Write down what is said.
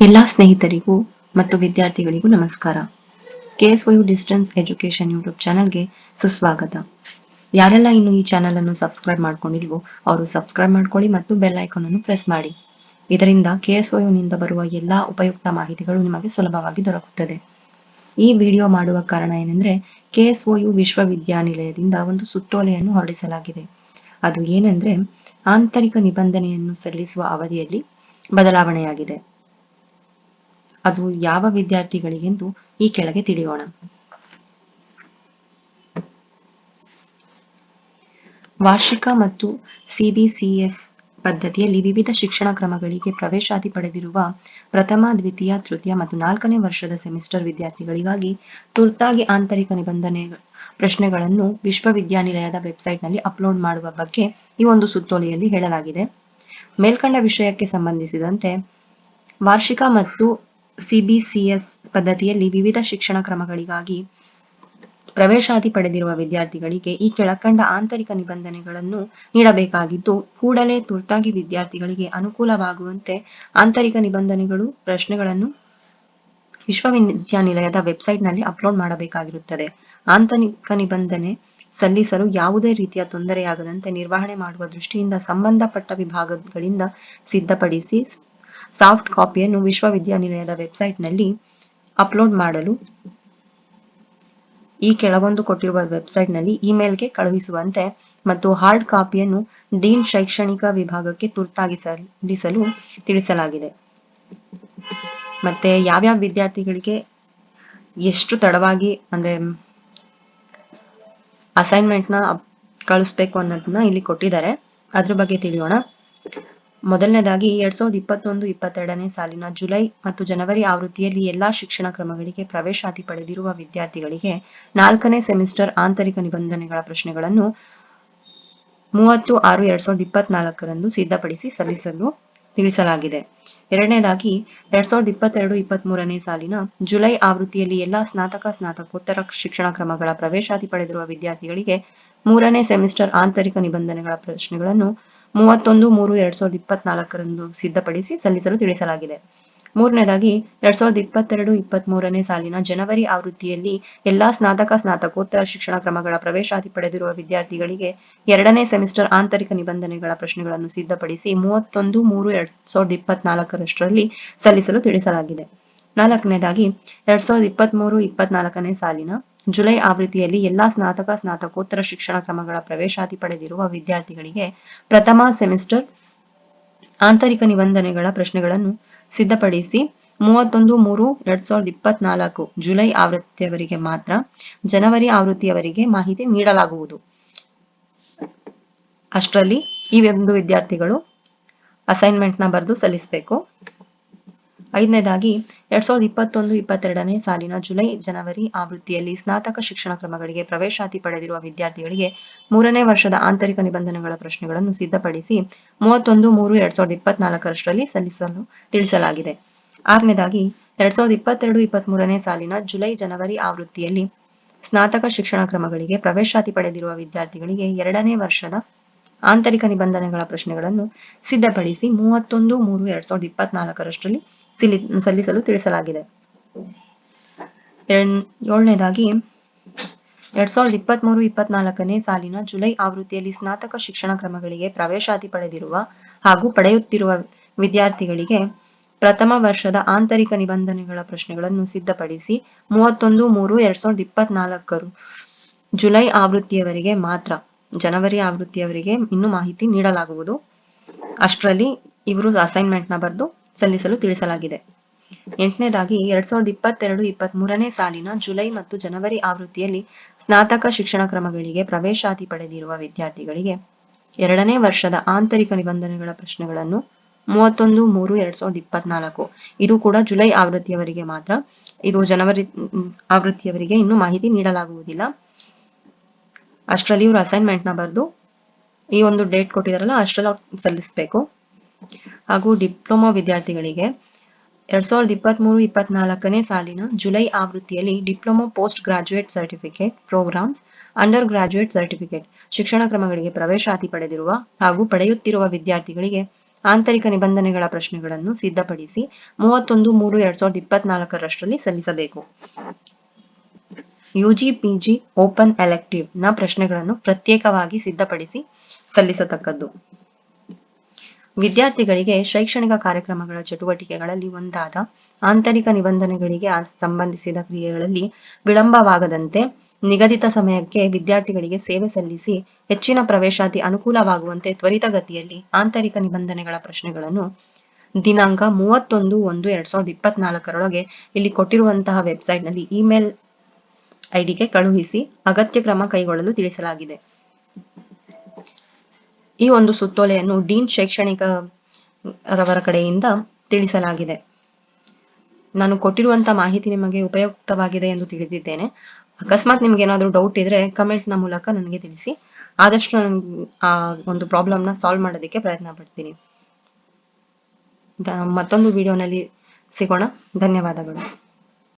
ಎಲ್ಲಾ ಸ್ನೇಹಿತರಿಗೂ ಮತ್ತು ವಿದ್ಯಾರ್ಥಿಗಳಿಗೂ ನಮಸ್ಕಾರ. ಕೆಎಸ್ಒಯು ಡಿಸ್ಟೆನ್ಸ್ ಎಜುಕೇಶನ್ ಯೂಟ್ಯೂಬ್ ಚಾನಲ್ಗೆ ಸುಸ್ವಾಗತ. ಯಾರೆಲ್ಲ ಇನ್ನು ಈ ಚಾನೆಲ್ ಅನ್ನು ಸಬ್ಸ್ಕ್ರೈಬ್ ಮಾಡ್ಕೊಂಡಿಲ್ವೋ ಅವರು ಸಬ್ಸ್ಕ್ರೈಬ್ ಮಾಡ್ಕೊಳ್ಳಿ ಮತ್ತು ಬೆಲ್ ಐಕಾನ್ ಅನ್ನು ಪ್ರೆಸ್ ಮಾಡಿ. ಇದರಿಂದ ಕೆಎಸ್ಒಯು ನಿಂದ ಬರುವ ಎಲ್ಲಾ ಉಪಯುಕ್ತ ಮಾಹಿತಿಗಳು ನಿಮಗೆ ಸುಲಭವಾಗಿ ದೊರಕುತ್ತದೆ. ಈ ವಿಡಿಯೋ ಮಾಡುವ ಕಾರಣ ಏನೆಂದ್ರೆ ಕೆಎಸ್ಒಯು ವಿಶ್ವವಿದ್ಯಾನಿಲಯದಿಂದ ಒಂದು ಸುತ್ತೋಲೆಯನ್ನು ಹೊರಡಿಸಲಾಗಿದೆ. ಅದು ಏನೆಂದ್ರೆ ಆಂತರಿಕ ನಿಬಂಧನೆಯನ್ನು ಸಲ್ಲಿಸುವ ಅವಧಿಯಲ್ಲಿ ಬದಲಾವಣೆಯಾಗಿದೆ. ಅದು ಯಾವ ವಿದ್ಯಾರ್ಥಿಗಳಿಗೆಂದು ಈ ಕೆಳಗೆ ತಿಳಿಯೋಣ. ವಾರ್ಷಿಕ ಮತ್ತು ಸಿಬಿಸಿಎಸ್ ಪದ್ಧತಿಯಲ್ಲಿ ವಿವಿಧ ಶಿಕ್ಷಣ ಕ್ರಮಗಳಿಗೆ ಪ್ರವೇಶಾತಿ ಪಡೆದಿರುವ ಪ್ರಥಮ, ದ್ವಿತೀಯ, ತೃತೀಯ ಮತ್ತು ನಾಲ್ಕನೇ ವರ್ಷದ ಸೆಮಿಸ್ಟರ್ ವಿದ್ಯಾರ್ಥಿಗಳಿಗಾಗಿ ತುರ್ತಾಗಿ ಆಂತರಿಕ ನಿಬಂಧನೆ ಪ್ರಶ್ನೆಗಳನ್ನು ವಿಶ್ವವಿದ್ಯಾನಿಲಯದ ವೆಬ್ಸೈಟ್ನಲ್ಲಿ ಅಪ್ಲೋಡ್ ಮಾಡುವ ಬಗ್ಗೆ ಈ ಒಂದು ಸುತ್ತೋಲೆಯಲ್ಲಿ ಹೇಳಲಾಗಿದೆ. ಮೇಲ್ಕಂಡ ವಿಷಯಕ್ಕೆ ಸಂಬಂಧಿಸಿದಂತೆ ವಾರ್ಷಿಕ ಮತ್ತು ಸಿಬಿಸಿಎಸ್ ಪದ್ಧತಿಯಲ್ಲಿ ವಿವಿಧ ಶಿಕ್ಷಣ ಕ್ರಮಗಳಿಗಾಗಿ ಪ್ರವೇಶಾತಿ ಪಡೆದಿರುವ ವಿದ್ಯಾರ್ಥಿಗಳಿಗೆ ಈ ಕೆಳಕಂಡ ಆಂತರಿಕ ನಿಬಂಧನೆಗಳನ್ನು ನೀಡಬೇಕಾಗಿದ್ದು, ಕೂಡಲೇ ತುರ್ತಾಗಿ ವಿದ್ಯಾರ್ಥಿಗಳಿಗೆ ಅನುಕೂಲವಾಗುವಂತೆ ಆಂತರಿಕ ನಿಬಂಧನೆಗಳು, ಪ್ರಶ್ನೆಗಳನ್ನು ವಿಶ್ವವಿದ್ಯಾನಿಲಯದ ವೆಬ್ಸೈಟ್ನಲ್ಲಿ ಅಪ್ಲೋಡ್ ಮಾಡಬೇಕಾಗಿರುತ್ತದೆ. ಆಂತರಿಕ ನಿಬಂಧನೆ ಸಲ್ಲಿಸಲು ಯಾವುದೇ ರೀತಿಯ ತೊಂದರೆಯಾಗದಂತೆ ನಿರ್ವಹಣೆ ಮಾಡುವ ದೃಷ್ಟಿಯಿಂದ ಸಂಬಂಧಪಟ್ಟ ವಿಭಾಗಗಳಿಂದ ಸಿದ್ಧಪಡಿಸಿ ಸಾಫ್ಟ್ ಕಾಪಿಯನ್ನು ವಿಶ್ವವಿದ್ಯಾನಿಲಯದ ವೆಬ್ಸೈಟ್ನಲ್ಲಿ ಅಪ್ಲೋಡ್ ಮಾಡಲು ಈ ಕೆಳಗೊಂದು ಕೊಟ್ಟಿರುವ ವೆಬ್ಸೈಟ್ನಲ್ಲಿ ಇಮೇಲ್ಗೆ ಕಳುಹಿಸುವಂತೆ ಮತ್ತು ಹಾರ್ಡ್ ಕಾಪಿಯನ್ನು ಡೀನ್ ಶೈಕ್ಷಣಿಕ ವಿಭಾಗಕ್ಕೆ ತುರ್ತಾಗಿ ಸಲ್ಲಿಸಲು ತಿಳಿಸಲಾಗಿದೆ. ಮತ್ತೆ ಯಾವ್ಯಾವ ವಿದ್ಯಾರ್ಥಿಗಳಿಗೆ ಎಷ್ಟು ತಡವಾಗಿ ಅಂದ್ರೆ ಅಸೈನ್ಮೆಂಟ್ನ ಕಳಿಸ್ಬೇಕು ಅನ್ನೋದನ್ನ ಇಲ್ಲಿ ಕೊಟ್ಟಿದ್ದಾರೆ. ಅದ್ರ ಬಗ್ಗೆ ತಿಳಿಯೋಣ. ಮೊದಲನೇದಾಗಿ ಎರಡ್ ಸಾವಿರದ ಇಪ್ಪತ್ತೊಂದು ಇಪ್ಪತ್ತೆರಡನೇ ಸಾಲಿನ ಜುಲೈ ಮತ್ತು ಜನವರಿ ಆವೃತ್ತಿಯಲ್ಲಿ ಎಲ್ಲಾ ಶಿಕ್ಷಣ ಕ್ರಮಗಳಿಗೆ ಪ್ರವೇಶಾತಿ ಪಡೆದಿರುವ ವಿದ್ಯಾರ್ಥಿಗಳಿಗೆ ನಾಲ್ಕನೇ ಸೆಮಿಸ್ಟರ್ ಆಂತರಿಕ ನಿಬಂಧನೆಗಳ ಪ್ರಶ್ನೆಗಳನ್ನು ಮೂವತ್ತು ಆರು ಎರಡ್ ಸಾವಿರದ ಇಪ್ಪತ್ನಾಲ್ಕರಂದು ಸಿದ್ಧಪಡಿಸಿ ಸಲ್ಲಿಸಲು ತಿಳಿಸಲಾಗಿದೆ. ಎರಡನೇದಾಗಿ, ಎರಡ್ ಸಾವಿರದ ಇಪ್ಪತ್ತೆರಡು ಇಪ್ಪತ್ತ್ ಮೂರನೇ ಸಾಲಿನ ಜುಲೈ ಆವೃತ್ತಿಯಲ್ಲಿ ಎಲ್ಲಾ ಸ್ನಾತಕ ಸ್ನಾತಕೋತ್ತರ ಶಿಕ್ಷಣ ಕ್ರಮಗಳ ಪ್ರವೇಶಾತಿ ಪಡೆದಿರುವ ವಿದ್ಯಾರ್ಥಿಗಳಿಗೆ ಮೂರನೇ ಸೆಮಿಸ್ಟರ್ ಆಂತರಿಕ ನಿಬಂಧನೆಗಳ ಪ್ರಶ್ನೆಗಳನ್ನು ಮೂವತ್ತೊಂದು, ಮೂರು, ಎರಡ್ ಸಾವಿರದ ಇಪ್ಪತ್ನಾಲ್ಕರಂದು ಸಿದ್ಧಪಡಿಸಿ ಸಲ್ಲಿಸಲು ತಿಳಿಸಲಾಗಿದೆ. ಮೂರನೇದಾಗಿ, ಎರಡ್ ಸಾವಿರದ ಇಪ್ಪತ್ತೆರಡು ಇಪ್ಪತ್ತ್ ಮೂರನೇ ಸಾಲಿನ ಜನವರಿ ಆವೃತ್ತಿಯಲ್ಲಿ ಎಲ್ಲಾ ಸ್ನಾತಕ, ಸ್ನಾತಕೋತ್ತರ ಶಿಕ್ಷಣ ಕ್ರಮಗಳ ಪ್ರವೇಶಾತಿ ಪಡೆದಿರುವ ವಿದ್ಯಾರ್ಥಿಗಳಿಗೆ ಎರಡನೇ ಸೆಮಿಸ್ಟರ್ ಆಂತರಿಕ ನಿಬಂಧನೆಗಳ ಪ್ರಶ್ನೆಗಳನ್ನು ಸಿದ್ಧಪಡಿಸಿ ಮೂವತ್ತೊಂದು, ಮೂರು, ಎರಡ್ ಸಾವಿರದ ಇಪ್ಪತ್ನಾಲ್ಕರಷ್ಟರಲ್ಲಿ ಸಲ್ಲಿಸಲು ತಿಳಿಸಲಾಗಿದೆ. ನಾಲ್ಕನೇದಾಗಿ, ಎರಡ್ ಸಾವಿರದ ಇಪ್ಪತ್ತ್ ಮೂರು ಇಪ್ಪತ್ನಾಲ್ಕನೇ ಸಾಲಿನ ಜುಲೈ ಆವೃತ್ತಿಯಲ್ಲಿ ಎಲ್ಲಾ ಸ್ನಾತಕ, ಸ್ನಾತಕೋತ್ತರ ಶಿಕ್ಷಣ ಕ್ರಮಗಳ ಪ್ರವೇಶಾತಿ ಪಡೆದಿರುವ ವಿದ್ಯಾರ್ಥಿಗಳಿಗೆ ಪ್ರಥಮ ಸೆಮಿಸ್ಟರ್ ಆಂತರಿಕ ನಿಬಂಧನೆಗಳ ಪ್ರಶ್ನೆಗಳನ್ನು ಸಿದ್ಧಪಡಿಸಿ ಮೂವತ್ತೊಂದು, ಮೂರು, ಎರಡ್ ಸಾವಿರದ ಇಪ್ಪತ್ನಾಲ್ಕು ಜುಲೈ ಆವೃತ್ತಿಯವರಿಗೆ ಮಾತ್ರ, ಜನವರಿ ಆವೃತ್ತಿಯವರಿಗೆ ಮಾಹಿತಿ ನೀಡಲಾಗುವುದು. ಅಷ್ಟರಲ್ಲಿ ಈ ಒಂದು ವಿದ್ಯಾರ್ಥಿಗಳು ಅಸೈನ್ಮೆಂಟ್ನ ಬರೆದು ಸಲ್ಲಿಸಬೇಕು. ಐದನೇದಾಗಿ, ಎರಡ್ ಸಾವಿರದ ಇಪ್ಪತ್ತೊಂದು ಇಪ್ಪತ್ತೆರಡನೇ ಸಾಲಿನ ಜುಲೈ, ಜನವರಿ ಆವೃತ್ತಿಯಲ್ಲಿ ಸ್ನಾತಕ ಶಿಕ್ಷಣ ಕ್ರಮಗಳಿಗೆ ಪ್ರವೇಶಾತಿ ಪಡೆದಿರುವ ವಿದ್ಯಾರ್ಥಿಗಳಿಗೆ ಮೂರನೇ ವರ್ಷದ ಆಂತರಿಕ ನಿಬಂಧನೆಗಳ ಪ್ರಶ್ನೆಗಳನ್ನು ಸಿದ್ಧಪಡಿಸಿ ಮೂವತ್ತೊಂದು ಮೂರು ಎರಡ್ ಸಾವಿರದ ಇಪ್ಪತ್ನಾಲ್ಕರಷ್ಟರಲ್ಲಿ ಸಲ್ಲಿಸಲು ತಿಳಿಸಲಾಗಿದೆ. ಆರನೇದಾಗಿ, ಎರಡ್ ಸಾವಿರದ ಇಪ್ಪತ್ತೆರಡು ಇಪ್ಪತ್ತ್ ಮೂರನೇ ಸಾಲಿನ ಜುಲೈ, ಜನವರಿ ಆವೃತ್ತಿಯಲ್ಲಿ ಸ್ನಾತಕ ಶಿಕ್ಷಣ ಕ್ರಮಗಳಿಗೆ ಪ್ರವೇಶಾತಿ ಪಡೆದಿರುವ ವಿದ್ಯಾರ್ಥಿಗಳಿಗೆ ಎರಡನೇ ವರ್ಷದ ಆಂತರಿಕ ನಿಬಂಧನೆಗಳ ಪ್ರಶ್ನೆಗಳನ್ನು ಸಿದ್ಧಪಡಿಸಿ ಮೂವತ್ತೊಂದು ಮೂರು ಎರಡ್ ಸಾವಿರದ ಇಪ್ಪತ್ನಾಲ್ಕರಷ್ಟರಲ್ಲಿ ಸಲ್ಲಿಸಲು ತಿಳಿಸಲಾಗಿದೆ. ಏಳನೇದಾಗಿ, ಎರಡ್ ಸಾವಿರದ ಇಪ್ಪತ್ತ್ ಮೂರು ಇಪ್ಪತ್ನಾಲ್ಕನೇ ಸಾಲಿನ ಜುಲೈ ಆವೃತ್ತಿಯಲ್ಲಿ ಸ್ನಾತಕ ಶಿಕ್ಷಣ ಕ್ರಮಗಳಿಗೆ ಪ್ರವೇಶಾತಿ ಪಡೆದಿರುವ ಹಾಗೂ ಪಡೆಯುತ್ತಿರುವ ವಿದ್ಯಾರ್ಥಿಗಳಿಗೆ ಪ್ರಥಮ ವರ್ಷದ ಆಂತರಿಕ ನಿಬಂಧನೆಗಳ ಪ್ರಶ್ನೆಗಳನ್ನು ಸಿದ್ಧಪಡಿಸಿ ಮೂವತ್ತೊಂದು ಮೂರು ಎರಡ್ ಸಾವಿರದ ಇಪ್ಪತ್ನಾಲ್ಕರು ಜುಲೈ ಆವೃತ್ತಿಯವರಿಗೆ ಮಾತ್ರ, ಜನವರಿ ಆವೃತ್ತಿಯವರಿಗೆ ಇನ್ನೂ ಮಾಹಿತಿ ನೀಡಲಾಗುವುದು. ಅಷ್ಟರಲ್ಲಿ ಇವರು ಅಸೈನ್ಮೆಂಟ್ನ ಬರೆದು ಸಲ್ಲಿಸಲು ತಿಳಿಸಲಾಗಿದೆ. ಎಂಟನೇದಾಗಿ, ಎರಡ್ ಸಾವಿರದ ಇಪ್ಪತ್ತೆರಡು ಇಪ್ಪತ್ತ್ ಮೂರನೇ ಸಾಲಿನ ಜುಲೈ ಮತ್ತು ಜನವರಿ ಆವೃತ್ತಿಯಲ್ಲಿ ಸ್ನಾತಕ ಶಿಕ್ಷಣ ಕ್ರಮಗಳಿಗೆ ಪ್ರವೇಶಾತಿ ಪಡೆದಿರುವ ವಿದ್ಯಾರ್ಥಿಗಳಿಗೆ ಎರಡನೇ ವರ್ಷದ ಆಂತರಿಕ ನಿಬಂಧನೆಗಳ ಪ್ರಶ್ನೆಗಳನ್ನು ಮೂವತ್ತೊಂದು, ಮೂರು, ಎರಡ್ ಸಾವಿರದ ಇಪ್ಪತ್ನಾಲ್ಕು. ಇದು ಕೂಡ ಜುಲೈ ಆವೃತ್ತಿಯವರಿಗೆ ಮಾತ್ರ, ಇದು ಜನವರಿ, ಆವೃತ್ತಿಯವರಿಗೆ ಇನ್ನೂ ಮಾಹಿತಿ ನೀಡಲಾಗುವುದಿಲ್ಲ. ಅಷ್ಟರಲ್ಲಿ ಇವರು ಅಸೈನ್ಮೆಂಟ್ನ ಬರೆದು ಈ ಒಂದು ಡೇಟ್ ಕೊಟ್ಟಿದಾರಲ್ಲ, ಅಷ್ಟರಲ್ಲಿ ಅವ್ರು ಸಲ್ಲಿಸಬೇಕು. ಹಾಗೂ ಡಿಪ್ಲೊಮಾ ವಿದ್ಯಾರ್ಥಿಗಳಿಗೆ ಎರಡ್ ಸಾವಿರದ ಇಪ್ಪತ್ತ್ ಮೂರು ಇಪ್ಪತ್ನಾಲ್ಕನೇ ಸಾಲಿನ ಜುಲೈ ಆವೃತ್ತಿಯಲ್ಲಿ diploma post graduate certificate programmes under graduate certificate ಶಿಕ್ಷಣ ಕ್ರಮಗಳಿಗೆ ಪ್ರವೇಶಾತಿ ಪಡೆದಿರುವ ಹಾಗೂ ಪಡೆಯುತ್ತಿರುವ ವಿದ್ಯಾರ್ಥಿಗಳಿಗೆ ಆಂತರಿಕ ನಿಬಂಧನೆಗಳ ಪ್ರಶ್ನೆಗಳನ್ನು ಸಿದ್ಧಪಡಿಸಿ ಮೂವತ್ತೊಂದು ಮೂರು ಎರಡ್ ಸಾವಿರದ ಇಪ್ಪತ್ನಾಲ್ಕರಷ್ಟರಲ್ಲಿ ಸಲ್ಲಿಸಬೇಕು. ಯುಜಿ ಪಿಜಿ ಓಪನ್ ಎಲೆಕ್ಟಿವ್ನ ಪ್ರಶ್ನೆಗಳನ್ನು ಪ್ರತ್ಯೇಕವಾಗಿ ಸಿದ್ಧಪಡಿಸಿ ಸಲ್ಲಿಸತಕ್ಕದ್ದು. ವಿದ್ಯಾರ್ಥಿಗಳಿಗೆ ಶೈಕ್ಷಣಿಕ ಕಾರ್ಯಕ್ರಮಗಳ ಚಟುವಟಿಕೆಗಳಲ್ಲಿ ಒಂದಾದ ಆಂತರಿಕ ನಿಬಂಧನೆಗಳಿಗೆ ಸಂಬಂಧಿಸಿದ ಕ್ರಿಯೆಗಳಲ್ಲಿ ವಿಳಂಬವಾಗದಂತೆ ನಿಗದಿತ ಸಮಯಕ್ಕೆ ವಿದ್ಯಾರ್ಥಿಗಳಿಗೆ ಸೇವೆ ಸಲ್ಲಿಸಿ ಹೆಚ್ಚಿನ ಪ್ರವೇಶಾತಿ ಅನುಕೂಲವಾಗುವಂತೆ ತ್ವರಿತಗತಿಯಲ್ಲಿ ಆಂತರಿಕ ನಿಬಂಧನೆಗಳ ಪ್ರಶ್ನೆಗಳನ್ನು ದಿನಾಂಕ ಮೂವತ್ತೊಂದು ಒಂದು ಎರಡ್ ಸಾವಿರದ ಇಪ್ಪತ್ನಾಲ್ಕರೊಳಗೆ ಇಲ್ಲಿ ಕೊಟ್ಟಿರುವಂತಹ ವೆಬ್ಸೈಟ್ನಲ್ಲಿ ಇಮೇಲ್ ಐಡಿಗೆ ಕಳುಹಿಸಿ ಅಗತ್ಯ ಕ್ರಮ ಕೈಗೊಳ್ಳಲು ತಿಳಿಸಲಾಗಿದೆ. ಈ ಒಂದು ಸುತ್ತೋಲೆಯನ್ನು ಡೀನ್ ಶೈಕ್ಷಣಿಕ ರವರ ಕಡೆಯಿಂದ ತಿಳಿಸಲಾಗಿದೆ. ನಾನು ಕೊಟ್ಟಿರುವಂತಹ ಮಾಹಿತಿ ನಿಮಗೆ ಉಪಯುಕ್ತವಾಗಿದೆ ಎಂದು ತಿಳಿದಿದ್ದೇನೆ. ಅಕಸ್ಮಾತ್ ನಿಮ್ಗೆ ಏನಾದರೂ ಡೌಟ್ ಇದ್ರೆ ಕಮೆಂಟ್ನ ಮೂಲಕ ನನಗೆ ತಿಳಿಸಿ. ಆದಷ್ಟು ನಾನು ಆ ಒಂದು ಪ್ರಾಬ್ಲಮ್ನ ಸಾಲ್ವ್ ಮಾಡೋದಕ್ಕೆ ಪ್ರಯತ್ನ ಪಡ್ತೀನಿ. ಮತ್ತೊಂದು ವಿಡಿಯೋನಲ್ಲಿ ಸಿಗೋಣ. ಧನ್ಯವಾದಗಳು.